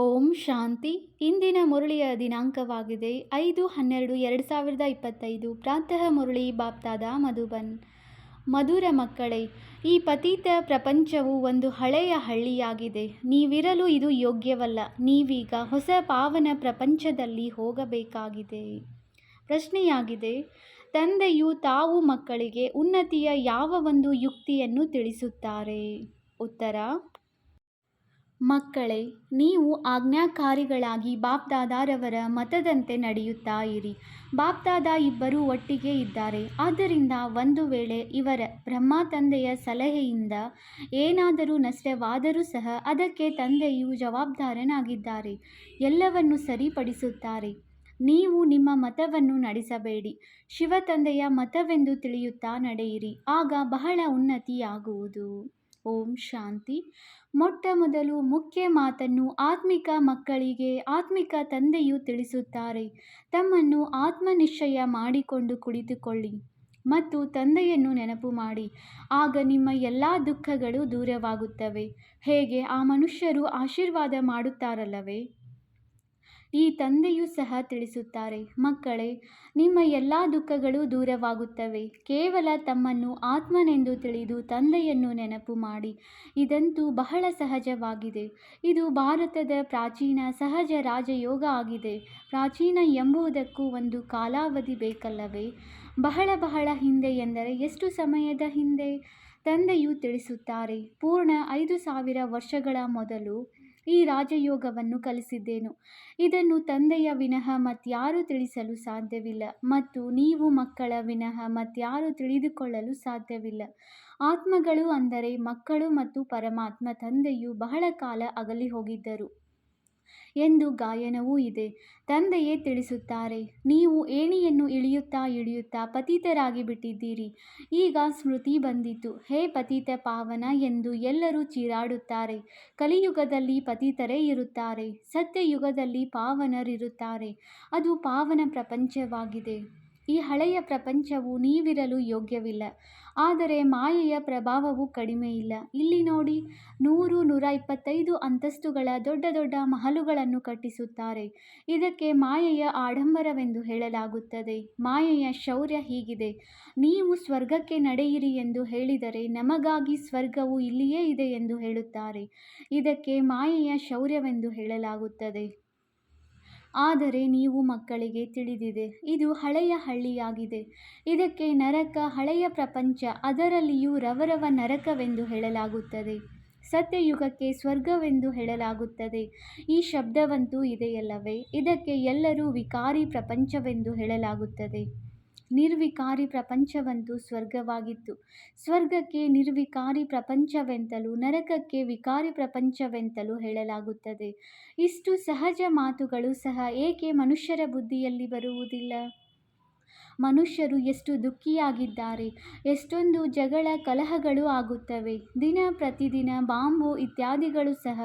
ಓಂ ಶಾಂತಿ. ಇಂದಿನ ಮುರಳಿಯ ದಿನಾಂಕವಾಗಿದೆ. ಐದು ಹನ್ನೆರಡು ಎರಡು ಸಾವಿರದ ಇಪ್ಪತ್ತೈದು. ಪ್ರಾತಃ ಮುರಳಿ ಬಾಪ್ತಾದ ಮಧುಬನ್. ಮಧುರ ಮಕ್ಕಳೇ, ಈ ಪತೀತ ಪ್ರಪಂಚವು ಒಂದು ಹಳೆಯ ಹಳ್ಳಿಯಾಗಿದೆ. ನೀವಿರಲು ಇದು ಯೋಗ್ಯವಲ್ಲ. ನೀವೀಗ ಹೊಸ ಪಾವನ ಪ್ರಪಂಚದಲ್ಲಿ ಹೋಗಬೇಕಾಗಿದೆ. ಪ್ರಶ್ನೆಯಾಗಿದೆ, ತಂದೆಯು ತಾವು ಮಕ್ಕಳಿಗೆ ಉನ್ನತಿಯ ಯಾವ ಒಂದು ಯುಕ್ತಿಯನ್ನು ತಿಳಿಸುತ್ತಾರೆ? ಉತ್ತರ ಮಕ್ಕಳೇ, ನೀವು ಆಜ್ಞಾಕಾರಿಗಳಾಗಿ ಬಾಪ್ದಾದಾರವರ ಮತದಂತೆ ನಡೆಯುತ್ತಾ ಇರಿ. ಬಾಪ್ದಾದ ಇಬ್ಬರೂ ಒಟ್ಟಿಗೆ ಇದ್ದಾರೆ. ಆದ್ದರಿಂದ ಒಂದು ವೇಳೆ ಇವರ ಬ್ರಹ್ಮ ತಂದೆಯ ಸಲಹೆಯಿಂದ ಏನಾದರೂ ನಷ್ಟವಾದರೂ ಸಹ ಅದಕ್ಕೆ ತಂದೆಯು ಜವಾಬ್ದಾರನಾಗಿದ್ದಾರೆ. ಎಲ್ಲವನ್ನು ಸರಿಪಡಿಸುತ್ತಾರೆ. ನೀವು ನಿಮ್ಮ ಮತವನ್ನು ನಡೆಸಬೇಡಿ. ಶಿವ ತಂದೆಯ ಮತವೆಂದು ತಿಳಿಯುತ್ತಾ ನಡೆಯಿರಿ. ಆಗ ಬಹಳ ಉನ್ನತಿಯಾಗುವುದು. ಓಂ ಶಾಂತಿ. ಮೊಟ್ಟ ಮೊದಲು ಮುಖ್ಯ ಮಾತನ್ನು ಆತ್ಮಿಕ ಮಕ್ಕಳಿಗೆ, ಆತ್ಮಿಕ ತಂದೆಯು ತಿಳಿಸುತ್ತಾರೆ. ತಮ್ಮನ್ನು ಆತ್ಮನಿಶ್ಚಯ ಮಾಡಿಕೊಂಡು ಕುಳಿತುಕೊಳ್ಳಿ ಮತ್ತು ತಂದೆಯನ್ನು ನೆನಪು ಮಾಡಿ. ಆಗ ನಿಮ್ಮ ಎಲ್ಲ ದುಃಖಗಳು ದೂರವಾಗುತ್ತವೆ. ಹೇಗೆ ಆ ಮನುಷ್ಯರು ಆಶೀರ್ವಾದ ಮಾಡುತ್ತಾರಲ್ಲವೇ? ಈ ತಂದೆಯೂ ಸಹ ತಿಳಿಸುತ್ತಾರೆ, ಮಕ್ಕಳೇ, ನಿಮ್ಮ ಎಲ್ಲ ದುಃಖಗಳು ದೂರವಾಗುತ್ತವೆ. ಕೇವಲ ತಮ್ಮನ್ನು ಆತ್ಮನೆಂದು ತಿಳಿದು ತಂದೆಯನ್ನು ನೆನಪು ಮಾಡಿ. ಇದಂತೂ ಬಹಳ ಸಹಜವಾಗಿದೆ. ಇದು ಭಾರತದ ಪ್ರಾಚೀನ ಸಹಜ ರಾಜಯೋಗ ಆಗಿದೆ. ಪ್ರಾಚೀನ ಎಂಬುದಕ್ಕೂ ಒಂದು ಕಾಲಾವಧಿ ಬೇಕಲ್ಲವೇ? ಬಹಳ ಬಹಳ ಹಿಂದೆ ಎಂದರೆ ಎಷ್ಟು ಸಮಯದ ಹಿಂದೆ? ತಂದೆಯು ತಿಳಿಸುತ್ತಾರೆ, ಪೂರ್ಣ ಐದು ಸಾವಿರ ವರ್ಷಗಳ ಮೊದಲು ಈ ರಾಜಯೋಗವನ್ನು ಕಲಿಸಿದ್ದೇನು? ಇದನ್ನು ತಂದೆಯ ವಿನಃ ಮತ್ಯಾರೂ ತಿಳಿಸಲು ಸಾಧ್ಯವಿಲ್ಲ ಮತ್ತು ನೀವು ಮಕ್ಕಳ ವಿನಃ ಮತ್ಯಾರೂ ತಿಳಿದುಕೊಳ್ಳಲು ಸಾಧ್ಯವಿಲ್ಲ. ಆತ್ಮಗಳು ಅಂದರೆ ಮಕ್ಕಳು ಮತ್ತು ಪರಮಾತ್ಮ ತಂದೆಯು ಬಹಳ ಕಾಲ ಅಗಲಿ ಹೋಗಿದ್ದರು ಎಂದು ಗಾಯನವೂ ಇದೆ. ತಂದೆಯೇ ತಿಳಿಸುತ್ತಾರೆ, ನೀವು ಏಣಿಯನ್ನು ಇಳಿಯುತ್ತಾ ಇಳಿಯುತ್ತಾ ಪತಿತರಾಗಿ ಬಿಟ್ಟಿದ್ದೀರಿ. ಈಗ ಸ್ಮೃತಿ ಬಂದಿತು. ಹೇ ಪತಿತ ಪಾವನ ಎಂದು ಎಲ್ಲರೂ ಚೀರಾಡುತ್ತಾರೆ. ಕಲಿಯುಗದಲ್ಲಿ ಪತಿತರೇ ಇರುತ್ತಾರೆ. ಸತ್ಯಯುಗದಲ್ಲಿ ಪಾವನರಿರುತ್ತಾರೆ. ಅದು ಪಾವನ ಪ್ರಪಂಚವಾಗಿದೆ. ಈ ಹಳೆಯ ಪ್ರಪಂಚವು ನೀವಿರಲು ಯೋಗ್ಯವಿಲ್ಲ. ಆದರೆ ಮಾಯೆಯ ಪ್ರಭಾವವು ಕಡಿಮೆ ಇಲ್ಲ. ಇಲ್ಲಿ ನೋಡಿ, ನೂರು, ನೂರ ಇಪ್ಪತ್ತೈದು ಅಂತಸ್ತುಗಳ ದೊಡ್ಡ ದೊಡ್ಡ ಮಹಲುಗಳನ್ನು ಕಟ್ಟಿಸುತ್ತಾರೆ. ಇದಕ್ಕೆ ಮಾಯೆಯ ಆಡಂಬರವೆಂದು ಹೇಳಲಾಗುತ್ತದೆ. ಮಾಯೆಯ ಶೌರ್ಯ ಹೀಗಿದೆ. ನೀವು ಸ್ವರ್ಗಕ್ಕೆ ನಡೆಯಿರಿ ಎಂದು ಹೇಳಿದರೆ ನಮಗಾಗಿ ಸ್ವರ್ಗವು ಇಲ್ಲಿಯೇ ಇದೆ ಎಂದು ಹೇಳುತ್ತಾರೆ. ಇದಕ್ಕೆ ಮಾಯೆಯ ಶೌರ್ಯವೆಂದು ಹೇಳಲಾಗುತ್ತದೆ. ಆದರೆ ನೀವು ಮಕ್ಕಳಿಗೆ ತಿಳಿದಿದೆ, ಇದು ಹಳೆಯ ಹಳ್ಳಿಯಾಗಿದೆ. ಇದಕ್ಕೆ ನರಕ, ಹಳೆಯ ಪ್ರಪಂಚ, ಅದರಲ್ಲಿಯೂ ರವರವ ನರಕವೆಂದು ಹೇಳಲಾಗುತ್ತದೆ. ಸತ್ಯಯುಗಕ್ಕೆ ಸ್ವರ್ಗವೆಂದು ಹೇಳಲಾಗುತ್ತದೆ. ಈ ಶಬ್ದವಂತೂ ಇದೆಯಲ್ಲವೇ? ಇದಕ್ಕೆ ಎಲ್ಲರೂ ವಿಕಾರಿ ಪ್ರಪಂಚವೆಂದು ಹೇಳಲಾಗುತ್ತದೆ. ನಿರ್ವಿಕಾರಿ ಪ್ರಪಂಚವಂತೂ ಸ್ವರ್ಗವಾಗಿತ್ತು. ಸ್ವರ್ಗಕ್ಕೆ ನಿರ್ವಿಕಾರಿ ಪ್ರಪಂಚವೆಂತಲೂ ನರಕಕ್ಕೆ ವಿಕಾರಿ ಪ್ರಪಂಚವೆಂತಲೂ ಹೇಳಲಾಗುತ್ತದೆ. ಇಷ್ಟು ಸಹಜ ಮಾತುಗಳು ಸಹ ಏಕೆ ಮನುಷ್ಯರ ಬುದ್ಧಿಯಲ್ಲಿ ಬರುವುದಿಲ್ಲ? ಮನುಷ್ಯರು ಎಷ್ಟು ದುಃಖಿಯಾಗಿದ್ದಾರೆ, ಎಷ್ಟೊಂದು ಜಗಳ ಕಲಹಗಳು ಆಗುತ್ತವೆ, ದಿನ ಪ್ರತಿದಿನ ಬಾಂಬು ಇತ್ಯಾದಿಗಳು ಸಹ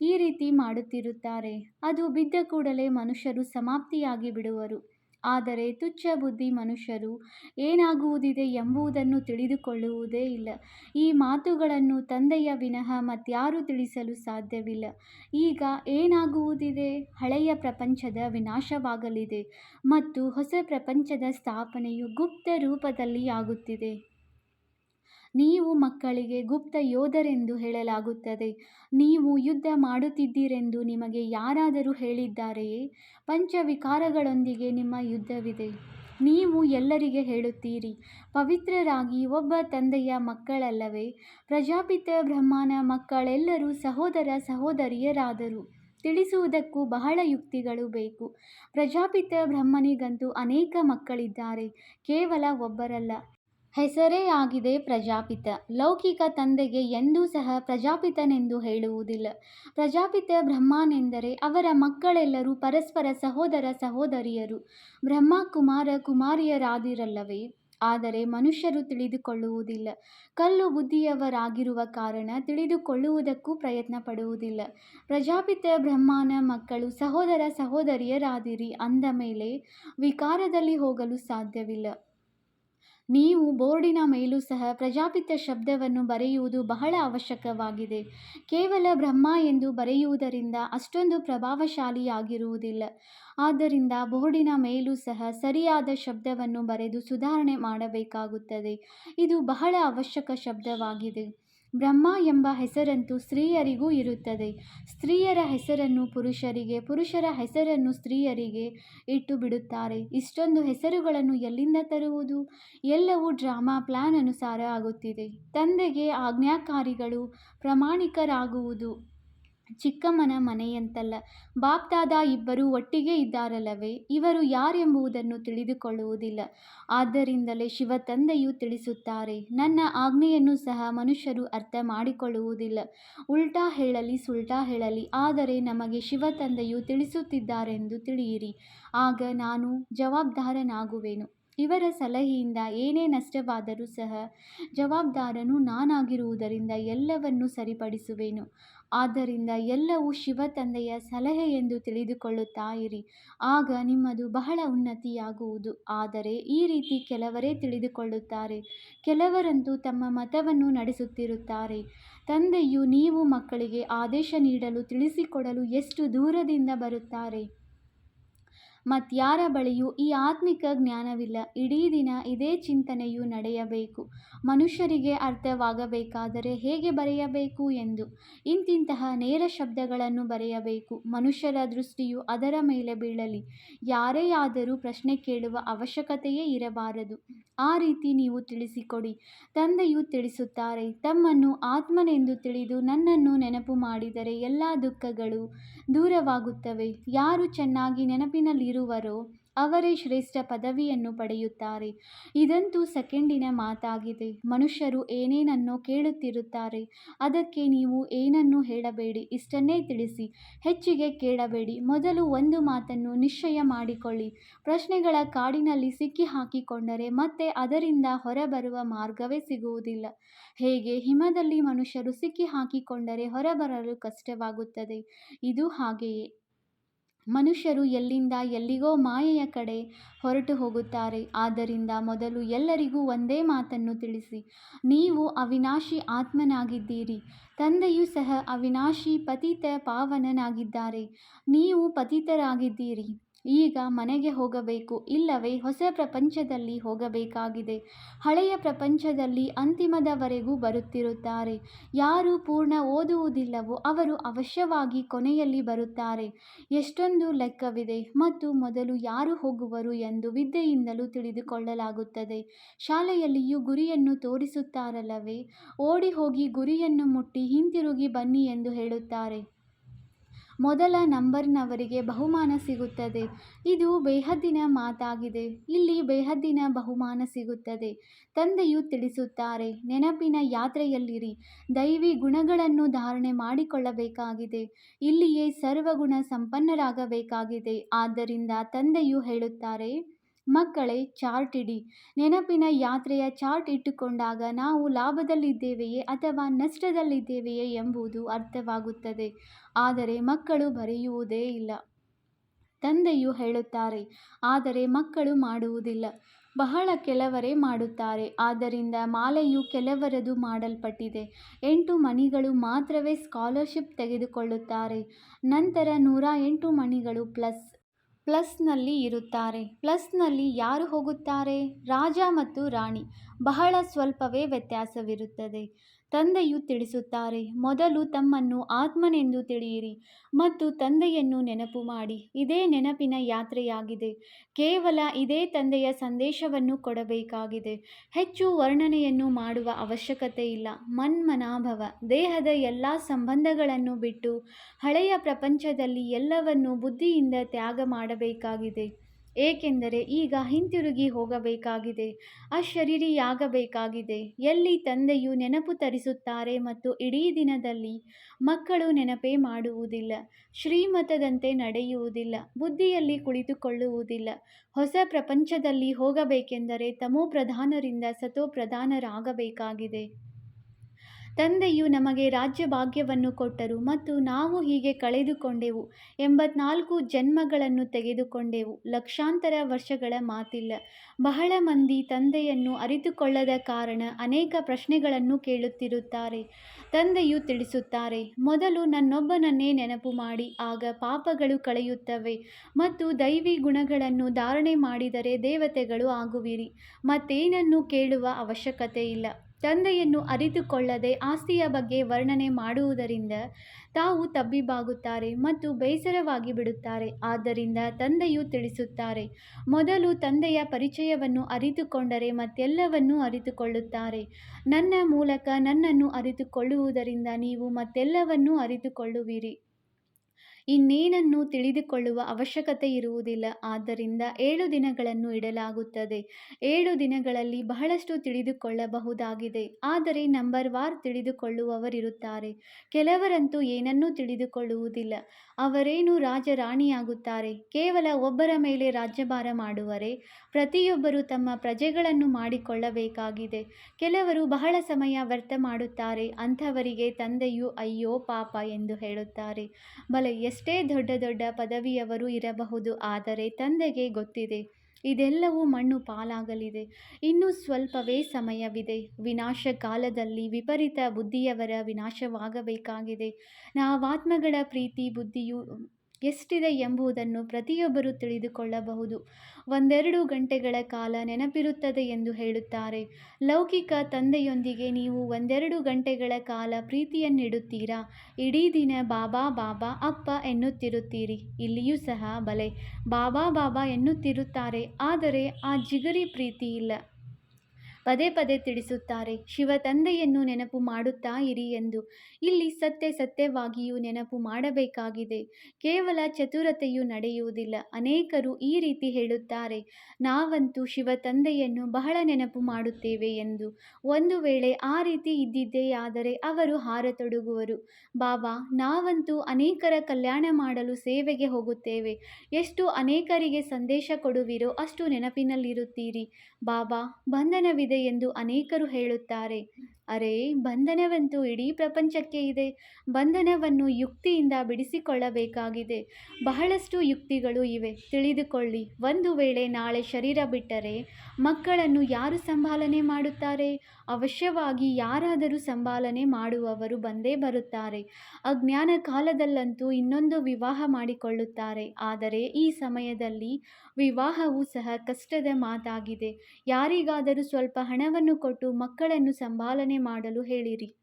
ಈ ರೀತಿ ಮಾಡುತ್ತಿರುತ್ತಾರೆ. ಅದು ಬಿದ್ದ ಕೂಡಲೇ ಮನುಷ್ಯರು ಸಮಾಪ್ತಿಯಾಗಿ ಬಿಡುವರು. ಆದರೆ ತುಚ್ಛ ಬುದ್ಧಿ ಮನುಷ್ಯರು ಏನಾಗುವುದಿದೆ ಎಂಬುದನ್ನು ತಿಳಿದುಕೊಳ್ಳುವುದೇ ಇಲ್ಲ. ಈ ಮಾತುಗಳನ್ನು ತಂದೆಯ ವಿನಃ ಮತ್ಯಾರೂ ತಿಳಿಸಲು ಸಾಧ್ಯವಿಲ್ಲ. ಈಗ ಏನಾಗುವುದಿದೆ? ಹಳೆಯ ಪ್ರಪಂಚದ ವಿನಾಶವಾಗಲಿದೆ ಮತ್ತು ಹೊಸ ಪ್ರಪಂಚದ ಸ್ಥಾಪನೆಯು ಗುಪ್ತ ರೂಪದಲ್ಲಿ ಆಗುತ್ತಿದೆ. ನೀವು ಮಕ್ಕಳಿಗೆ ಗುಪ್ತ ಯೋಧರೆಂದು ಹೇಳಲಾಗುತ್ತದೆ. ನೀವು ಯುದ್ಧ ಮಾಡುತ್ತಿದ್ದೀರೆಂದು ನಿಮಗೆ ಯಾರಾದರೂ ಹೇಳಿದ್ದಾರೆಯೇ? ಪಂಚವಿಕಾರಗಳೊಂದಿಗೆ ನಿಮ್ಮ ಯುದ್ಧವಿದೆ. ನೀವು ಎಲ್ಲರಿಗೆ ಹೇಳುತ್ತೀರಿ, ಪವಿತ್ರರಾಗಿ ಒಬ್ಬ ತಂದೆಯ ಮಕ್ಕಳಲ್ಲವೇ? ಪ್ರಜಾಪಿತ ಬ್ರಹ್ಮನ ಮಕ್ಕಳೆಲ್ಲರೂ ಸಹೋದರ ಸಹೋದರಿಯರಾದರು. ತಿಳಿಸುವುದಕ್ಕೂ ಬಹಳ ಯುಕ್ತಿಗಳು ಬೇಕು. ಪ್ರಜಾಪಿತ ಬ್ರಹ್ಮನಿಗಂತೂ ಅನೇಕ ಮಕ್ಕಳಿದ್ದಾರೆ. ಕೇವಲ ಒಬ್ಬರಲ್ಲ. ಹೆಸರೇ ಆಗಿದೆ ಪ್ರಜಾಪಿತ. ಲೌಕಿಕ ತಂದೆಗೆ ಎಂದೂ ಸಹ ಪ್ರಜಾಪಿತನೆಂದು ಹೇಳುವುದಿಲ್ಲ. ಪ್ರಜಾಪಿತ ಬ್ರಹ್ಮನೆಂದರೆ ಅವರ ಮಕ್ಕಳೆಲ್ಲರೂ ಪರಸ್ಪರ ಸಹೋದರ ಸಹೋದರಿಯರು. ಬ್ರಹ್ಮ ಕುಮಾರ ಕುಮಾರಿಯರಾದಿರಲ್ಲವೇ? ಆದರೆ ಮನುಷ್ಯರು ತಿಳಿದುಕೊಳ್ಳುವುದಿಲ್ಲ. ಕಲ್ಲು ಬುದ್ಧಿಯವರಾಗಿರುವ ಕಾರಣ ತಿಳಿದುಕೊಳ್ಳುವುದಕ್ಕೂ ಪ್ರಯತ್ನ ಪಡುವುದಿಲ್ಲ ಪ್ರಜಾಪಿತ ಬ್ರಹ್ಮನ ಮಕ್ಕಳು ಸಹೋದರ ಸಹೋದರಿಯರಾದಿರಿ ಅಂದ ಮೇಲೆ ವಿಕಾರದಲ್ಲಿ ಹೋಗಲು ಸಾಧ್ಯವಿಲ್ಲ. ನೀವು ಬೋರ್ಡಿನ ಮೇಲೂ ಸಹ ಪ್ರಜಾಪಿತ ಶಬ್ದವನ್ನು ಬರೆಯುವುದು ಬಹಳ ಅವಶ್ಯಕವಾಗಿದೆ. ಕೇವಲ ಬ್ರಹ್ಮ ಎಂದು ಬರೆಯುವುದರಿಂದ ಅಷ್ಟೊಂದು ಪ್ರಭಾವಶಾಲಿಯಾಗಿರುವುದಿಲ್ಲ. ಆದ್ದರಿಂದ ಬೋರ್ಡಿನ ಮೇಲೂ ಸಹ ಸರಿಯಾದ ಶಬ್ದವನ್ನು ಬರೆದು ಸುಧಾರಣೆ ಮಾಡಬೇಕಾಗುತ್ತದೆ. ಇದು ಬಹಳ ಅವಶ್ಯಕ ಶಬ್ದವಾಗಿದೆ. ಬ್ರಹ್ಮ ಎಂಬ ಹೆಸರಂತೂ ಸ್ತ್ರೀಯರಿಗೂ ಇರುತ್ತದೆ. ಸ್ತ್ರೀಯರ ಹೆಸರನ್ನು ಪುರುಷರಿಗೆ, ಪುರುಷರ ಹೆಸರನ್ನು ಸ್ತ್ರೀಯರಿಗೆ ಇಟ್ಟು ಬಿಡುತ್ತಾರೆ. ಇಷ್ಟೊಂದು ಹೆಸರುಗಳನ್ನು ಎಲ್ಲಿಂದ ತರುವುದು? ಎಲ್ಲವೂ ಡ್ರಾಮಾ ಪ್ಲಾನ್ ಅನುಸಾರ ಆಗುತ್ತಿದೆ. ತಂದೆಗೆ ಆಜ್ಞಾಕಾರಿಗಳು ಪ್ರಾಮಾಣಿಕರಾಗುವುದು. ಚಿಕ್ಕಮ್ಮನ ಮನೆಯಂತಲ್ಲ. ಬಾಪ್ದಾದ ಇಬ್ಬರೂ ಒಟ್ಟಿಗೆ ಇದ್ದಾರಲ್ಲವೇ? ಇವರು ಯಾರೆಂಬುದನ್ನು ತಿಳಿದುಕೊಳ್ಳುವುದಿಲ್ಲ. ಆದ್ದರಿಂದಲೇ ಶಿವತಂದೆಯು ತಿಳಿಸುತ್ತಾರೆ, ನನ್ನ ಆಜ್ಞೆಯನ್ನು ಸಹ ಮನುಷ್ಯರು ಅರ್ಥ ಮಾಡಿಕೊಳ್ಳುವುದಿಲ್ಲ. ಉಲ್ಟಾ ಹೇಳಲಿ, ಸುಲ್ಟಾ ಹೇಳಲಿ, ಆದರೆ ನಮಗೆ ಶಿವತಂದೆಯು ತಿಳಿಸುತ್ತಿದ್ದಾರೆಂದು ತಿಳಿಯಿರಿ. ಆಗ ನಾನು ಜವಾಬ್ದಾರನಾಗುವೆನು. ಇವರ ಸಲಹೆಯಿಂದ ಏನೇ ನಷ್ಟವಾದರೂ ಸಹ ಜವಾಬ್ದಾರನು ನಾನಾಗಿರುವುದರಿಂದ ಎಲ್ಲವನ್ನೂ ಸರಿಪಡಿಸುವೆನು. ಆದ್ದರಿಂದ ಎಲ್ಲವೂ ಶಿವ ತಂದೆಯ ಸಲಹೆ ಎಂದು ತಿಳಿದುಕೊಳ್ಳುತ್ತಾ ಇರಿ ಆಗ ನಿಮ್ಮದು ಬಹಳ ಉನ್ನತಿಯಾಗುವುದು. ಆದರೆ ಈ ರೀತಿ ಕೆಲವರೇ ತಿಳಿದುಕೊಳ್ಳುತ್ತಾರೆ. ಕೆಲವರಂತೂ ತಮ್ಮ ಮತವನ್ನು ನಡೆಸುತ್ತಿರುತ್ತಾರೆ. ತಂದೆಯು ನೀವು ಮಕ್ಕಳಿಗೆ ಆದೇಶ ನೀಡಲು ತಿಳಿಸಿಕೊಡಲು ಎಷ್ಟು ದೂರದಿಂದ ಬರುತ್ತಾರೆ? ಮತ್ಯಾರ ಬಳಿಯೂ ಈ ಆತ್ಮಿಕ ಜ್ಞಾನವಿಲ್ಲ. ಇಡೀ ದಿನ ಇದೇ ಚಿಂತನೆಯು ನಡೆಯಬೇಕು. ಮನುಷ್ಯರಿಗೆ ಅರ್ಥವಾಗಬೇಕಾದರೆ ಹೇಗೆ ಬರೆಯಬೇಕು ಎಂದು. ಇಂತಿಂತಹ ನೇರ ಶಬ್ದಗಳನ್ನು ಬರೆಯಬೇಕು. ಮನುಷ್ಯರ ದೃಷ್ಟಿಯು ಅದರ ಮೇಲೆ ಬೀಳಲಿ. ಯಾರೇ ಆದರೂ ಪ್ರಶ್ನೆ ಕೇಳುವ ಅವಶ್ಯಕತೆಯೇ ಇರಬಾರದು. ಆ ರೀತಿ ನೀವು ತಿಳಿಸಿಕೊಡಿ. ತಂದೆಯು ತಿಳಿಸುತ್ತಾರೆ, ತಮ್ಮನ್ನು ಆತ್ಮನೆಂದು ತಿಳಿದು ನನ್ನನ್ನು ನೆನಪು ಮಾಡಿದರೆ ಎಲ್ಲ ದುಃಖಗಳು ದೂರವಾಗುತ್ತವೆ. ಯಾರು ಚೆನ್ನಾಗಿ ನೆನಪಿನಲ್ಲಿರುವರೋ ಅವರೇ ಶ್ರೇಷ್ಠ ಪದವಿಯನ್ನು ಪಡೆಯುತ್ತಾರೆ. ಇದಂತೂ ಸೆಕೆಂಡಿನ ಮಾತಾಗಿದೆ. ಮನುಷ್ಯರು ಏನೇನನ್ನೋ ಕೇಳುತ್ತಿರುತ್ತಾರೆ. ಅದಕ್ಕೆ ನೀವು ಏನನ್ನೂ ಹೇಳಬೇಡಿ. ಇಷ್ಟನ್ನೇ ತಿಳಿಸಿ. ಹೆಚ್ಚಿಗೆ ಕೇಳಬೇಡಿ. ಮೊದಲು ಒಂದು ಮಾತನ್ನು ನಿಶ್ಚಯ ಮಾಡಿಕೊಳ್ಳಿ. ಪ್ರಶ್ನೆಗಳ ಕಾಡಿನಲ್ಲಿ ಸಿಕ್ಕಿ ಹಾಕಿಕೊಂಡರೆ ಮತ್ತೆ ಅದರಿಂದ ಹೊರಬರುವ ಮಾರ್ಗವೇ ಸಿಗುವುದಿಲ್ಲ. ಹೇಗೆ? ಹಿಮದಲ್ಲಿ ಮನುಷ್ಯರು ಸಿಕ್ಕಿಹಾಕಿಕೊಂಡರೆ ಹೊರಬರಲು ಕಷ್ಟವಾಗುತ್ತದೆ. ಇದು ಹಾಗೆಯೇ. ಮನುಷ್ಯರು ಎಲ್ಲಿಂದ ಎಲ್ಲಿಗೋ ಮಾಯೆಯ ಕಡೆ ಹೊರಟು ಹೋಗುತ್ತಾರೆ. ಆದ್ದರಿಂದ ಮೊದಲು ಎಲ್ಲರಿಗೂ ಒಂದೇ ಮಾತನ್ನು ತಿಳಿಸಿ. ನೀವು ಅವಿನಾಶಿ ಆತ್ಮನಾಗಿದ್ದೀರಿ. ತಂದೆಯೂ ಸಹ ಅವಿನಾಶಿ ಪತಿತ ಪಾವನನಾಗಿದ್ದಾರೆ. ನೀವು ಪತಿತರಾಗಿದ್ದೀರಿ. ಈಗ ಮನೆಗೆ ಹೋಗಬೇಕು, ಇಲ್ಲವೇ ಹೊಸ ಪ್ರಪಂಚದಲ್ಲಿ ಹೋಗಬೇಕಾಗಿದೆ. ಹಳೆಯ ಪ್ರಪಂಚದಲ್ಲಿ ಅಂತಿಮದವರೆಗೂ ಬರುತ್ತಿರುತ್ತಾರೆ. ಯಾರು ಪೂರ್ಣ ಓದುವುದಿಲ್ಲವೋ ಅವರು ಅವಶ್ಯವಾಗಿ ಕೊನೆಯಲ್ಲಿ ಬರುತ್ತಾರೆ. ಎಷ್ಟೊಂದು ಲೆಕ್ಕವಿದೆ ಮತ್ತು ಮೊದಲು ಯಾರು ಹೋಗುವರು ಎಂದು ವಿದ್ಯೆಯಿಂದಲೂ ತಿಳಿದುಕೊಳ್ಳಲಾಗುತ್ತದೆ. ಶಾಲೆಯಲ್ಲಿಯೂ ಗುರಿಯನ್ನು ತೋರಿಸುತ್ತಾರಲ್ಲವೇ? ಓಡಿ ಹೋಗಿ ಗುರಿಯನ್ನು ಮುಟ್ಟಿ ಹಿಂತಿರುಗಿ ಬನ್ನಿ ಎಂದು ಹೇಳುತ್ತಾರೆ. ಮೊದಲ ನಂಬರ್ನವರಿಗೆ ಬಹುಮಾನ ಸಿಗುತ್ತದೆ. ಇದು ಬೇಹದ್ದಿನ ಮಾತಾಗಿದೆ. ಇಲ್ಲಿ ಬೇಹದ್ದಿನ ಬಹುಮಾನ ಸಿಗುತ್ತದೆ. ತಂದೆಯು ತಿಳಿಸುತ್ತಾರೆ, ನೆನಪಿನ ಯಾತ್ರೆಯಲ್ಲಿರಿ. ದೈವಿ ಗುಣಗಳನ್ನು ಧಾರಣೆ ಮಾಡಿಕೊಳ್ಳಬೇಕಾಗಿದೆ. ಇಲ್ಲಿಯೇ ಸರ್ವಗುಣ ಸಂಪನ್ನರಾಗಬೇಕಾಗಿದೆ. ಆದ್ದರಿಂದ ತಂದೆಯು ಹೇಳುತ್ತಾರೆ, ಮಕ್ಕಳೇ, ಚಾರ್ಟ್ ಇಡಿ. ನೆನಪಿನ ಯಾತ್ರೆಯ ಚಾರ್ಟ್ ಇಟ್ಟುಕೊಂಡಾಗ ನಾವು ಲಾಭದಲ್ಲಿದ್ದೇವೆಯೇ ಅಥವಾ ನಷ್ಟದಲ್ಲಿದ್ದೇವೆಯೇ ಎಂಬುದು ಅರ್ಥವಾಗುತ್ತದೆ. ಆದರೆ ಮಕ್ಕಳು ಬರೆಯುವುದೇ ಇಲ್ಲ. ತಂದೆಯು ಹೇಳುತ್ತಾರೆ, ಆದರೆ ಮಕ್ಕಳು ಮಾಡುವುದಿಲ್ಲ. ಬಹಳ ಕೆಲವರೇ ಮಾಡುತ್ತಾರೆ. ಆದ್ದರಿಂದ ಮಾಲೆಯು ಕೆಲವರದು ಮಾಡಲ್ಪಟ್ಟಿದೆ. ಎಂಟು ಮಣಿಗಳು ಮಾತ್ರವೇ ಸ್ಕಾಲರ್ಶಿಪ್ ತೆಗೆದುಕೊಳ್ಳುತ್ತಾರೆ. ನಂತರ ನೂರ ಎಂಟು ಮಣಿಗಳು ಪ್ಲಸ್. ಪ್ಲಸ್ನಲ್ಲಿ ಇರುತ್ತಾರೆ. ಪ್ಲಸ್ನಲ್ಲಿ ಯಾರು ಹೋಗುತ್ತಾರೆ? ರಾಜ ಮತ್ತು ರಾಣಿ. ಬಹಳ ಸ್ವಲ್ಪವೇ ವ್ಯತ್ಯಾಸವಿರುತ್ತದೆ. ತಂದೆಯು ತಿಳಿಸುತ್ತಾರೆ, ಮೊದಲು ತಮ್ಮನ್ನು ಆತ್ಮನೆಂದು ತಿಳಿಯಿರಿ ಮತ್ತು ತಂದೆಯನ್ನು ನೆನಪು ಮಾಡಿ. ಇದೇ ನೆನಪಿನ ಯಾತ್ರೆಯಾಗಿದೆ. ಕೇವಲ ಇದೇ ತಂದೆಯ ಸಂದೇಶವನ್ನು ಕೊಡಬೇಕಾಗಿದೆ. ಹೆಚ್ಚು ವರ್ಣನೆಯನ್ನು ಮಾಡುವ ಅವಶ್ಯಕತೆ ಇಲ್ಲ. ಮನ್ಮನಾಭವ, ದೇಹದ ಎಲ್ಲ ಸಂಬಂಧಗಳನ್ನು ಬಿಟ್ಟು ಹಳೆಯ ಪ್ರಪಂಚದಲ್ಲಿ ಎಲ್ಲವನ್ನೂ ಬುದ್ಧಿಯಿಂದ ತ್ಯಾಗ ಮಾಡಬೇಕಾಗಿದೆ. ಏಕೆಂದರೆ ಈಗ ಹಿಂತಿರುಗಿ ಹೋಗಬೇಕಾಗಿದೆ, ಅಶರೀರಿಯಾಗಬೇಕಾಗಿದೆ. ಎಲ್ಲಿ ತಂದೆಯು ನೆನಪು ತರಿಸುತ್ತಾರೆ ಮತ್ತು ಇಡೀ ದಿನದಲ್ಲಿ ಮಕ್ಕಳು ನೆನಪೇ ಮಾಡುವುದಿಲ್ಲ, ಶ್ರೀಮತದಂತೆ ನಡೆಯುವುದಿಲ್ಲ, ಬುದ್ಧಿಯಲ್ಲಿ ಕುಳಿತುಕೊಳ್ಳುವುದಿಲ್ಲ. ಹೊಸ ಪ್ರಪಂಚದಲ್ಲಿ ಹೋಗಬೇಕೆಂದರೆ ತಮೋಪ್ರಧಾನರಿಂದ ಸತೋಪ್ರಧಾನರಾಗಬೇಕಾಗಿದೆ. ತಂದೆಯು ನಮಗೆ ರಾಜ್ಯ ಭಾಗ್ಯವನ್ನು ಕೊಟ್ಟರು ಮತ್ತು ನಾವು ಹೀಗೆ ಕಳೆದುಕೊಂಡೆವು. ಎಂಬತ್ನಾಲ್ಕು ಜನ್ಮಗಳನ್ನು ತೆಗೆದುಕೊಂಡೆವು. ಲಕ್ಷಾಂತರ ವರ್ಷಗಳ ಮಾತಿಲ್ಲ. ಬಹಳ ಮಂದಿ ತಂದೆಯನ್ನು ಅರಿತುಕೊಳ್ಳದ ಕಾರಣ ಅನೇಕ ಪ್ರಶ್ನೆಗಳನ್ನು ಕೇಳುತ್ತಿರುತ್ತಾರೆ. ತಂದೆಯು ತಿಳಿಸುತ್ತಾರೆ, ಮೊದಲು ನನ್ನೊಬ್ಬನನ್ನೇ ನೆನಪು ಮಾಡಿ, ಆಗ ಪಾಪಗಳು ಕಳೆಯುತ್ತವೆ ಮತ್ತು ದೈವಿ ಗುಣಗಳನ್ನು ಧಾರಣೆ ಮಾಡಿದರೆ ದೇವತೆಗಳು ಆಗುವಿರಿ. ಮತ್ತೇನನ್ನು ಕೇಳುವ ಅವಶ್ಯಕತೆ ಇಲ್ಲ ತಂದೆಯನ್ನು ಅರಿತುಕೊಳ್ಳದೆ ಆಸ್ತಿಯ ಬಗ್ಗೆ ವರ್ಣನೆ ಮಾಡುವುದರಿಂದ ತಾವು ತಬ್ಬಿಬ್ಬಾಗುತ್ತಾರೆ ಮತ್ತು ಬೇಸರವಾಗಿ ಬಿಡುತ್ತಾರೆ. ಆದ್ದರಿಂದ ತಂದೆಯು ತಿಳಿಸುತ್ತಾರೆ, ಮೊದಲು ತಂದೆಯ ಪರಿಚಯವನ್ನು ಅರಿತುಕೊಂಡರೆ ಮತ್ತೆಲ್ಲವನ್ನೂ ಅರಿತುಕೊಳ್ಳುತ್ತಾರೆ. ನನ್ನ ಮೂಲಕ ನನ್ನನ್ನು ಅರಿತುಕೊಳ್ಳುವುದರಿಂದ ನೀವು ಮತ್ತೆಲ್ಲವನ್ನೂ ಅರಿತುಕೊಳ್ಳುವಿರಿ. ಇನ್ನೇನನ್ನೂ ತಿಳಿದುಕೊಳ್ಳುವ ಅವಶ್ಯಕತೆ ಇರುವುದಿಲ್ಲ. ಆದ್ದರಿಂದ ಏಳು ದಿನಗಳನ್ನು ಇಡಲಾಗುತ್ತದೆ. ಏಳು ದಿನಗಳಲ್ಲಿ ಬಹಳಷ್ಟು ತಿಳಿದುಕೊಳ್ಳಬಹುದಾಗಿದೆ. ಆದರೆ ನಂಬರ್ ವಾರ್ ತಿಳಿದುಕೊಳ್ಳುವವರಿರುತ್ತಾರೆ. ಕೆಲವರಂತೂ ಏನನ್ನೂ ತಿಳಿದುಕೊಳ್ಳುವುದಿಲ್ಲ. ಅವರೇನು ರಾಜರಾಣಿಯಾಗುತ್ತಾರೆ? ಕೇವಲ ಒಬ್ಬರ ಮೇಲೆ ರಾಜ್ಯಭಾರ ಮಾಡುವರೆ? ಪ್ರತಿಯೊಬ್ಬರು ತಮ್ಮ ಪ್ರಜೆಗಳನ್ನು ಮಾಡಿಕೊಳ್ಳಬೇಕಾಗಿದೆ. ಕೆಲವರು ಬಹಳ ಸಮಯ ವ್ಯರ್ಥ ಮಾಡುತ್ತಾರೆ. ಅಂಥವರಿಗೆ ತಂದೆಯು ಅಯ್ಯೋ ಪಾಪ ಎಂದು ಹೇಳುತ್ತಾರೆ. ಬಲೆ ಎಷ್ಟೇ ದೊಡ್ಡ ದೊಡ್ಡ ಪದವಿಯವರು ಇರಬಹುದು, ಆದರೆ ತಂದೆಗೆ ಗೊತ್ತಿದೆ, ಇದೆಲ್ಲವೂ ಮಣ್ಣು ಪಾಲಾಗಲಿದೆ. ಇನ್ನೂ ಸ್ವಲ್ಪವೇ ಸಮಯವಿದೆ. ವಿನಾಶ ಕಾಲದಲ್ಲಿ ವಿಪರೀತ ಬುದ್ಧಿಯವರ ವಿನಾಶವಾಗಬೇಕಾಗಿದೆ. ನಾವಾತ್ಮಗಳ ಪ್ರೀತಿ, ಬುದ್ಧಿಯು ಎಷ್ಟಿದೆ ಎಂಬುದನ್ನು ಪ್ರತಿಯೊಬ್ಬರು ತಿಳಿದುಕೊಳ್ಳಬಹುದು. ಒಂದೆರಡು ಗಂಟೆಗಳ ಕಾಲ ನೆನಪಿರುತ್ತದೆ ಎಂದು ಹೇಳುತ್ತಾರೆ. ಲೌಕಿಕ ತಂದೆಯೊಂದಿಗೆ ನೀವು ಒಂದೆರಡು ಗಂಟೆಗಳ ಕಾಲ ಪ್ರೀತಿಯನ್ನಿಡುತ್ತೀರಾ? ಇಡೀ ದಿನ ಬಾಬಾ ಬಾಬಾ, ಅಪ್ಪ ಎನ್ನುತ್ತಿರುತ್ತೀರಿ. ಇಲ್ಲಿಯೂ ಸಹ ಬಲೆ. ಬಾಬಾ ಬಾಬಾ ಎನ್ನುತ್ತಿರುತ್ತಾರೆ. ಆದರೆ ಆ ಜಿಗರಿ ಪ್ರೀತಿ ಇಲ್ಲ ಪದೇ ಪದೇ ತಿಳಿಸುತ್ತಾರೆ, ಶಿವ ತಂದೆಯನ್ನು ನೆನಪು ಮಾಡುತ್ತಾ ಇರಿ ಎಂದು. ಇಲ್ಲಿ ಸತ್ಯ ಸತ್ಯವಾಗಿಯೂ ನೆನಪು ಮಾಡಬೇಕಾಗಿದೆ. ಕೇವಲ ಚತುರತೆಯು ನಡೆಯುವುದಿಲ್ಲ, ಅನೇಕರು ಈ ರೀತಿ ಹೇಳುತ್ತಾರೆ, ನಾವಂತೂ ಶಿವ ತಂದೆಯನ್ನು ಬಹಳ ನೆನಪು ಮಾಡುತ್ತೇವೆ ಎಂದು. ಒಂದು ವೇಳೆ ಆ ರೀತಿ ಇದ್ದಿದ್ದೆಯಾದರೆ ಅವರು ಹಾರತೊಡಗುವರು. ಬಾಬಾ, ನಾವಂತೂ ಅನೇಕರ ಕಲ್ಯಾಣ ಮಾಡಲು ಸೇವೆಗೆ ಹೋಗುತ್ತೇವೆ. ಎಷ್ಟು ಅನೇಕರಿಗೆ ಸಂದೇಶ ಕೊಡುವಿರೋ ಅಷ್ಟು ನೆನಪಿನಲ್ಲಿರುತ್ತೀರಿ. ಬಾಬಾ ಬಂಧನವಿದೆ ಎಂದು ಅನೇಕರು ಹೇಳುತ್ತಾರೆ. ಅರೆ, ಬಂಧನವಂತೂ ಇಡೀ ಪ್ರಪಂಚಕ್ಕೆ ಇದೆ. ಬಂಧನವನ್ನು ಯುಕ್ತಿಯಿಂದ ಬಿಡಿಸಿಕೊಳ್ಳಬೇಕಾಗಿದೆ. ಬಹಳಷ್ಟು ಯುಕ್ತಿಗಳು ಇವೆ. ತಿಳಿದುಕೊಳ್ಳಿ. ಒಂದು ವೇಳೆ ನಾಳೆ ಶರೀರ ಬಿಟ್ಟರೆ ಮಕ್ಕಳನ್ನು ಯಾರು ಸಂಭಾಲನೆ ಮಾಡುತ್ತಾರೆ? ಅವಶ್ಯವಾಗಿ ಯಾರಾದರೂ ಸಂಭಾಲನೆ ಮಾಡುವವರು ಬಂದೇ ಬರುತ್ತಾರೆ. ಅಜ್ಞಾನ ಕಾಲದಲ್ಲಂತೂ ಇನ್ನೊಂದು ವಿವಾಹ ಮಾಡಿಕೊಳ್ಳುತ್ತಾರೆ. ಆದರೆ ಈ ಸಮಯದಲ್ಲಿ ವಿವಾಹವು ಸಹ ಕಷ್ಟದ ಮಾತಾಗಿದೆ. ಯಾರಿಗಾದರೂ ಸ್ವಲ್ಪ ಹಣವನ್ನು ಕೊಟ್ಟು ಮಕ್ಕಳನ್ನು ಸಂಭಾಲನೆ ಮಾಡಲು ಹೇಳಿರಿ.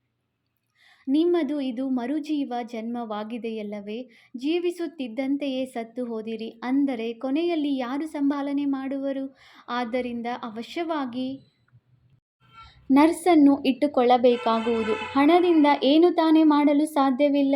ನಿಮ್ಮದು ಇದು ಮರುಜೀವ ಜನ್ಮವಾಗಿದೆಯಲ್ಲವೇ? ಜೀವಿಸುತ್ತಿದ್ದಂತೆಯೇ ಸತ್ತು ಹೋದಿರಿ. ಅಂದರೆ ಕೊನೆಯಲ್ಲಿ ಯಾರು ಸಂಭಾಲನೆ ಮಾಡುವರು? ಆದ್ದರಿಂದ ಅವಶ್ಯವಾಗಿ ನರ್ಸನ್ನು ಇಟ್ಟುಕೊಳ್ಳಬೇಕಾಗುವುದು. ಹಣದಿಂದ ಏನು ತಾನೇ ಮಾಡಲು ಸಾಧ್ಯವಿಲ್ಲ.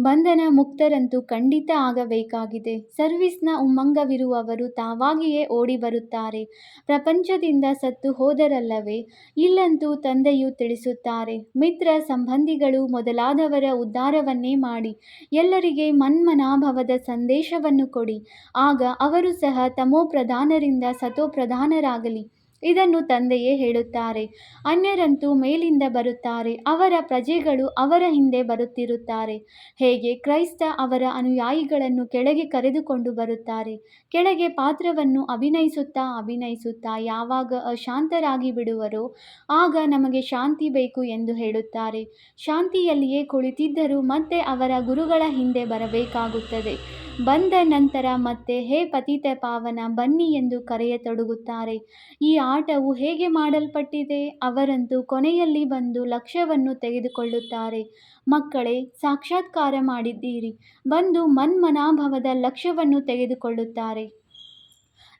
ಬಂಧನ ಮುಕ್ತರಂತೂ ಖಂಡಿತ ಆಗಬೇಕಾಗಿದೆ. ಸರ್ವಿಸ್ನ ಉಮ್ಮಂಗವಿರುವವರು ತಾವಾಗಿಯೇ ಓಡಿ ಬರುತ್ತಾರೆ ಪ್ರಪಂಚದಿಂದ ಸತ್ತು ಹೋದರಲ್ಲವೇ? ಇಲ್ಲಂತೂ ತಂದೆಯು ತಿಳಿಸುತ್ತಾರೆ. ಮಿತ್ರ ಸಂಬಂಧಿಗಳು ಮೊದಲಾದವರ ಉದ್ಧಾರವನ್ನೇ ಮಾಡಿ. ಎಲ್ಲರಿಗೆ ಮನ್ಮನಾಭವದ ಸಂದೇಶವನ್ನು ಕೊಡಿ. ಆಗ ಅವರು ಸಹ ತಮೋಪ್ರಧಾನರಿಂದ ಸತೋಪ್ರಧಾನರಾಗಲಿ. ಇದನ್ನು ತಂದೆಯೇ ಹೇಳುತ್ತಾರೆ. ಅನ್ಯರಂತೂ ಮೇಲಿಂದ ಬರುತ್ತಾರೆ. ಅವರ ಪ್ರಜೆಗಳು ಅವರ ಹಿಂದೆ ಬರುತ್ತಿರುತ್ತಾರೆ. ಹೇಗೆ? ಕ್ರೈಸ್ತ ಅವರ ಅನುಯಾಯಿಗಳನ್ನು ಕೆಳಗೆ ಕರೆದುಕೊಂಡು ಬರುತ್ತಾರೆ. ಕೆಳಗೆ ಪಾತ್ರವನ್ನು ಅಭಿನಯಿಸುತ್ತಾ ಅಭಿನಯಿಸುತ್ತಾ ಯಾವಾಗ ಅಶಾಂತರಾಗಿ ಬಿಡುವರೋ, ಆಗ ನಮಗೆ ಶಾಂತಿ ಬೇಕು ಎಂದು ಹೇಳುತ್ತಾರೆ. ಶಾಂತಿಯಲ್ಲಿಯೇ ಕುಳಿತಿದ್ದರೂ ಮತ್ತೆ ಅವರ ಗುರುಗಳ ಹಿಂದೆ ಬರಬೇಕಾಗುತ್ತದೆ. ಬಂದ ನಂತರ ಮತ್ತೆ, ಹೇ ಪತಿತ ಪಾವನ, ಬನ್ನಿ ಎಂದು ಕರೆಯತೊಡಗುತ್ತಾರೆ. ಈ ಆಟವು ಹೇಗೆ ಮಾಡಲ್ಪಟ್ಟಿದೆ? ಅವರಂತೂ ಕೊನೆಯಲ್ಲಿ ಬಂದು ಲಕ್ಷ್ಯವನ್ನು ತೆಗೆದುಕೊಳ್ಳುತ್ತಾರೆ. ಮಕ್ಕಳೇ, ಸಾಕ್ಷಾತ್ಕಾರ ಮಾಡಿದ್ದೀರಿ. ಬಂದು ಮನ್ಮನಾಭವದ ಲಕ್ಷ್ಯವನ್ನು ತೆಗೆದುಕೊಳ್ಳುತ್ತಾರೆ.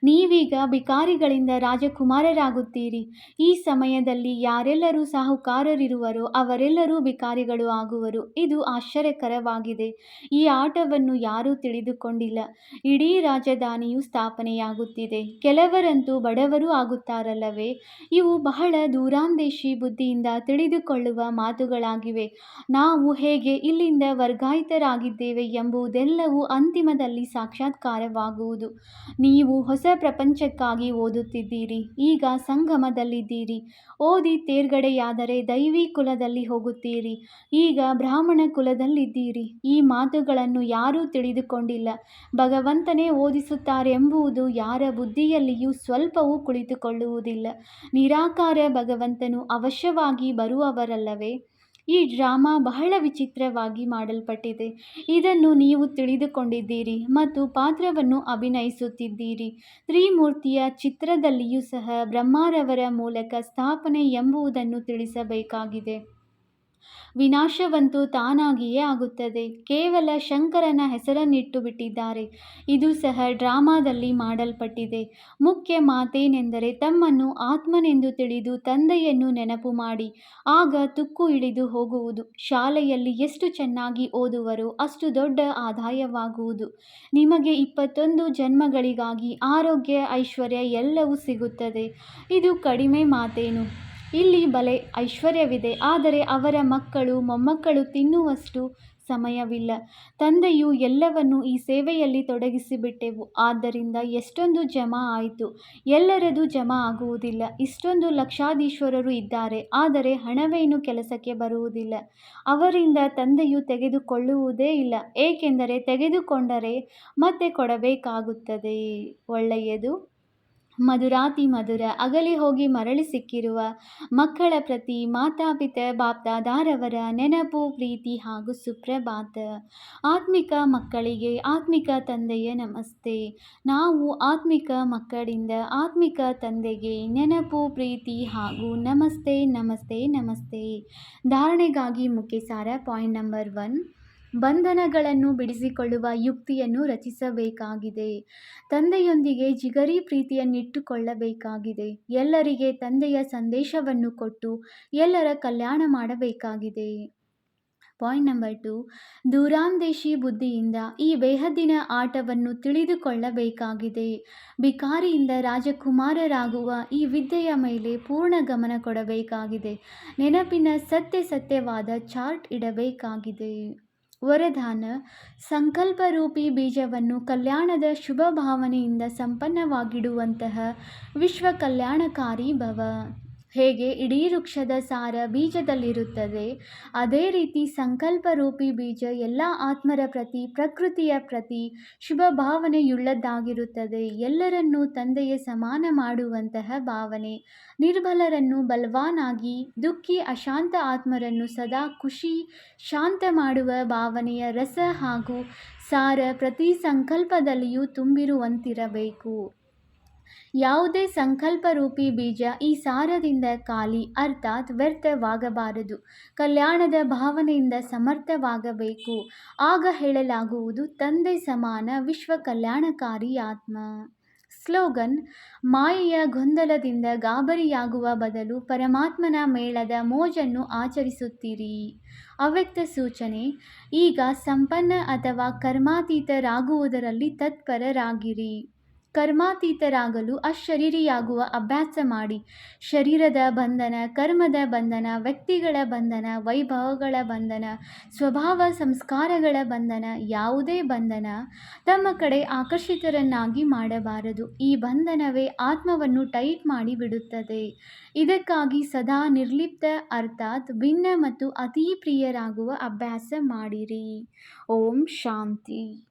ನೀವೀಗ ಭಿಕಾರಿಗಳಿಂದ ರಾಜಕುಮಾರರಾಗುತ್ತೀರಿ. ಈ ಸಮಯದಲ್ಲಿ ಯಾರೆಲ್ಲರೂ ಸಾಹುಕಾರರಿರುವರೋ ಅವರೆಲ್ಲರೂ ಭಿಕಾರಿಗಳು ಆಗುವರು. ಇದು ಆಶ್ಚರ್ಯಕರವಾಗಿದೆ. ಈ ಆಟವನ್ನು ಯಾರೂ ತಿಳಿದುಕೊಂಡಿಲ್ಲ. ಇಡೀ ರಾಜಧಾನಿಯು ಸ್ಥಾಪನೆಯಾಗುತ್ತಿದೆ. ಕೆಲವರಂತೂ ಬಡವರೂ ಆಗುತ್ತಾರಲ್ಲವೇ? ಇವು ಬಹಳ ದೂರಾಂದೇಶಿ ಬುದ್ಧಿಯಿಂದ ತಿಳಿದುಕೊಳ್ಳುವ ಮಾತುಗಳಾಗಿವೆ. ನಾವು ಹೇಗೆ ಇಲ್ಲಿಂದ ವರ್ಗಾಯಿತರಾಗಿದ್ದೇವೆ ಎಂಬುದೆಲ್ಲವೂ ಅಂತಿಮದಲ್ಲಿ ಸಾಕ್ಷಾತ್ಕಾರವಾಗುವುದು. ನೀವು ಹೊಸ ಪ್ರಪಂಚಕ್ಕಾಗಿ ಓದುತ್ತಿದ್ದೀರಿ, ಈಗ ಸಂಗಮದಲ್ಲಿದ್ದೀರಿ. ಓದಿ ತೇರ್ಗಡೆಯಾದರೆ ದೈವಿ ಕುಲದಲ್ಲಿ ಹೋಗುತ್ತೀರಿ, ಈಗ ಬ್ರಾಹ್ಮಣ ಕುಲದಲ್ಲಿದ್ದೀರಿ. ಈ ಮಾತುಗಳನ್ನು ಯಾರೂ ತಿಳಿದುಕೊಂಡಿಲ್ಲ. ಭಗವಂತನೇ ಓದಿಸುತ್ತಾರೆ ಎಂಬುದು ಯಾರ ಬುದ್ಧಿಯಲ್ಲಿಯೂ ಸ್ವಲ್ಪವೂ ಕುಳಿತುಕೊಳ್ಳುವುದಿಲ್ಲ. ನಿರಾಕಾರ ಭಗವಂತನು ಅವಶ್ಯವಾಗಿ ಬರುವವರಲ್ಲವೇ? ಈ ಡ್ರಾಮಾ ಬಹಳ ವಿಚಿತ್ರವಾಗಿ ಮಾಡಲ್ಪಟ್ಟಿದೆ. ಇದನ್ನು ನೀವು ತಿಳಿದುಕೊಂಡಿದ್ದೀರಿ ಮತ್ತು ಪಾತ್ರವನ್ನು ಅಭಿನಯಿಸುತ್ತಿದ್ದೀರಿ. ತ್ರಿಮೂರ್ತಿಯ ಚಿತ್ರದಲ್ಲಿಯೂ ಸಹ ಬ್ರಹ್ಮರವರ ಮೂಲಕ ಸ್ಥಾಪನೆ ಎಂಬುದನ್ನು ತಿಳಿಸಬೇಕಾಗಿದೆ. ವಿನಾಶವಂತೂ ತಾನಾಗಿಯೇ ಆಗುತ್ತದೆ. ಕೇವಲ ಶಂಕರನ ಹೆಸರನ್ನಿಟ್ಟು ಬಿಟ್ಟಿದ್ದಾರೆ ಇದು ಸಹ ಡ್ರಾಮಾದಲ್ಲಿ ಮಾಡಲ್ಪಟ್ಟಿದೆ. ಮುಖ್ಯ ಮಾತೇನೆಂದರೆ ತಮ್ಮನ್ನು ಆತ್ಮನೆಂದು ತಿಳಿದು ತಂದೆಯನ್ನು ನೆನಪು ಮಾಡಿ. ಆಗ ತುಕ್ಕು ಇಳಿದು ಹೋಗುವುದು. ಶಾಲೆಯಲ್ಲಿ ಎಷ್ಟು ಚೆನ್ನಾಗಿ ಓದುವರೋ ಅಷ್ಟು ದೊಡ್ಡ ಆದಾಯವಾಗುವುದು. ನಿಮಗೆ ಇಪ್ಪತ್ತೊಂದು ಜನ್ಮಗಳಿಗಾಗಿ ಆರೋಗ್ಯ ಐಶ್ವರ್ಯ ಎಲ್ಲವೂ ಸಿಗುತ್ತದೆ. ಇದು ಕಡಿಮೆ ಮಾತೇನು. ಇಲ್ಲಿ ಬಲೆ ಐಶ್ವರ್ಯವಿದೆ. ಆದರೆ ಅವರ ಮಕ್ಕಳು, ಮೊಮ್ಮಕ್ಕಳು ತಿನ್ನುವಷ್ಟು ಸಮಯವಿಲ್ಲ. ತಂದೆಯು ಎಲ್ಲವನ್ನು ಈ ಸೇವೆಯಲ್ಲಿ ತೊಡಗಿಸಿಬಿಟ್ಟೆವು. ಆದ್ದರಿಂದ ಎಷ್ಟೊಂದು ಜಮಾ ಆಯಿತು. ಎಲ್ಲರದು ಜಮಾ ಆಗುವುದಿಲ್ಲ. ಇಷ್ಟೊಂದು ಲಕ್ಷಾಧೀಶ್ವರರು ಇದ್ದಾರೆ. ಆದರೆ ಹಣವೇನು ಕೆಲಸಕ್ಕೆ ಬರುವುದಿಲ್ಲ. ಅವರಿಂದ ತಂದೆಯು ತೆಗೆದುಕೊಳ್ಳುವುದೇ ಇಲ್ಲ. ಏಕೆಂದರೆ ತೆಗೆದುಕೊಂಡರೆ ಮತ್ತೆ ಕೊಡಬೇಕಾಗುತ್ತದೆ. ಒಳ್ಳೆಯದು. ಮಧುರಾತಿ ಮಧುರ ಅಗಲಿ ಹೋಗಿ ಮರಳಿ ಸಿಕ್ಕಿರುವ ಮಕ್ಕಳ ಪ್ರತಿ ಮಾತಾಪಿತ ಬಾಪ್ದಾದಾರವರ ನೆನಪು, ಪ್ರೀತಿ ಹಾಗೂ ಸುಪ್ರಭಾತ. ಆತ್ಮಿಕ ಮಕ್ಕಳಿಗೆ ಆತ್ಮಿಕ ತಂದೆಯ ನಮಸ್ತೆ. ನಾವು ಆತ್ಮಿಕ ಮಕ್ಕಳಿಂದ ಆತ್ಮಿಕ ತಂದೆಗೆ ನೆನಪು, ಪ್ರೀತಿ ಹಾಗೂ ನಮಸ್ತೆ ನಮಸ್ತೆ ನಮಸ್ತೆ. ಧಾರಣೆಗಾಗಿ ಮುಖ್ಯ ಸಾರ ಪಾಯಿಂಟ್ ನಂಬರ್ ಒನ್. ಬಂಧನಗಳನ್ನು ಬಿಡಿಸಿಕೊಳ್ಳುವ ಯುಕ್ತಿಯನ್ನು ರಚಿಸಬೇಕಾಗಿದೆ. ತಂದೆಯೊಂದಿಗೆ ಜಿಗರಿ ಪ್ರೀತಿಯನ್ನಿಟ್ಟುಕೊಳ್ಳಬೇಕಾಗಿದೆ. ಎಲ್ಲರಿಗೆ ತಂದೆಯ ಸಂದೇಶವನ್ನು ಕೊಟ್ಟು ಎಲ್ಲರ ಕಲ್ಯಾಣ ಮಾಡಬೇಕಾಗಿದೆ. Point number two. ದೂರಾಂದೇಶಿ ಬುದ್ಧಿಯಿಂದ ಈ ಬೇಹದ್ದಿನ ಆಟವನ್ನು ತಿಳಿದುಕೊಳ್ಳಬೇಕಾಗಿದೆ. ಬಿಕಾರಿಯಿಂದ ರಾಜಕುಮಾರರಾಗುವ ಈ ವಿದ್ಯೆಯ ಮೇಲೆ ಪೂರ್ಣ ಗಮನ ಕೊಡಬೇಕಾಗಿದೆ. ನೆನಪಿನ ಸತ್ಯ ಸತ್ಯವಾದ ಚಾರ್ಟ್ ಇಡಬೇಕಾಗಿದೆ. ವರದಾನ ಸಂಕಲ್ಪರೂಪಿ ಬೀಜವನ್ನು ಕಲ್ಯಾಣದ ಶುಭ ಭಾವನೆಯಿಂದ ಸಂಪನ್ನವಾಗಿಡುವಂತಹ ವಿಶ್ವ ಕಲ್ಯಾಣಕಾರಿ ಭವ. ಹೇಗೆ ಇಡೀ ವೃಕ್ಷದ ಸಾರ ಬೀಜದಲ್ಲಿರುತ್ತದೆ, ಅದೇ ರೀತಿ ಸಂಕಲ್ಪರೂಪಿ ಬೀಜ ಎಲ್ಲ ಆತ್ಮರ ಪ್ರತಿ, ಪ್ರಕೃತಿಯ ಪ್ರತಿ ಶುಭ ಭಾವನೆಯುಳ್ಳದ್ದಾಗಿರುತ್ತದೆ. ಎಲ್ಲರನ್ನೂ ತಂದೆಯ ಸಮಾನ ಮಾಡುವಂತಹ ಭಾವನೆ. ನಿರ್ಬಲರನ್ನು ಬಲವಾನಾಗಿ, ದುಃಖಿ, ಅಶಾಂತ ಆತ್ಮರನ್ನು ಸದಾ ಖುಷಿ, ಶಾಂತ ಮಾಡುವ ಭಾವನೆಯ ರಸ ಹಾಗೂ ಸಾರ ಪ್ರತಿ ಸಂಕಲ್ಪದಲ್ಲಿಯೂ ತುಂಬಿರುವಂತಿರಬೇಕು. ಯಾವುದೇ ಸಂಕಲ್ಪರೂಪಿ ಬೀಜ ಈ ಸಾರದಿಂದ ಖಾಲಿ, ಅರ್ಥಾತ್ ವ್ಯರ್ಥವಾಗಬಾರದು. ಕಲ್ಯಾಣದ ಭಾವನೆಯಿಂದ ಸಮರ್ಥವಾಗಬೇಕು. ಆಗ ಹೇಳಲಾಗುವುದು, ತಂದೆ ಸಮಾನ ವಿಶ್ವ ಕಲ್ಯಾಣಕಾರಿ ಆತ್ಮ. ಸ್ಲೋಗನ್, ಮಾಯೆಯ ಗೊಂದಲದಿಂದ ಗಾಬರಿಯಾಗುವ ಬದಲು ಪರಮಾತ್ಮನ ಮೇಳದ ಮೋಜನ್ನು ಆಚರಿಸುತ್ತೀರಿ. ಅವ್ಯಕ್ತ ಸೂಚನೆ, ಈಗ ಸಂಪನ್ನ ಅಥವಾ ಕರ್ಮಾತೀತರಾಗುವುದರಲ್ಲಿ ತತ್ಪರರಾಗಿರಿ. ಕರ್ಮಾತೀತರಾಗಲು ಅಶರೀರಿಯಾಗುವ ಅಭ್ಯಾಸ ಮಾಡಿ. ಶರೀರದ ಬಂಧನ, ಕರ್ಮದ ಬಂಧನ, ವ್ಯಕ್ತಿಗಳ ಬಂಧನ, ವೈಭವಗಳ ಬಂಧನ, ಸ್ವಭಾವ ಸಂಸ್ಕಾರಗಳ ಬಂಧನ, ಯಾವುದೇ ಬಂಧನ ತಮ್ಮ ಕಡೆ ಆಕರ್ಷಿತರನ್ನಾಗಿ ಮಾಡಬಾರದು. ಈ ಬಂಧನವೇ ಆತ್ಮವನ್ನು ಟೈಟ್ ಮಾಡಿ ಬಿಡುತ್ತದೆ. ಇದಕ್ಕಾಗಿ ಸದಾ ನಿರ್ಲಿಪ್ತ ಅರ್ಥಾತ್ ಭಿನ್ನ ಮತ್ತು ಅತೀ ಪ್ರಿಯರಾಗುವ ಅಭ್ಯಾಸ ಮಾಡಿರಿ. ಓಂ ಶಾಂತಿ.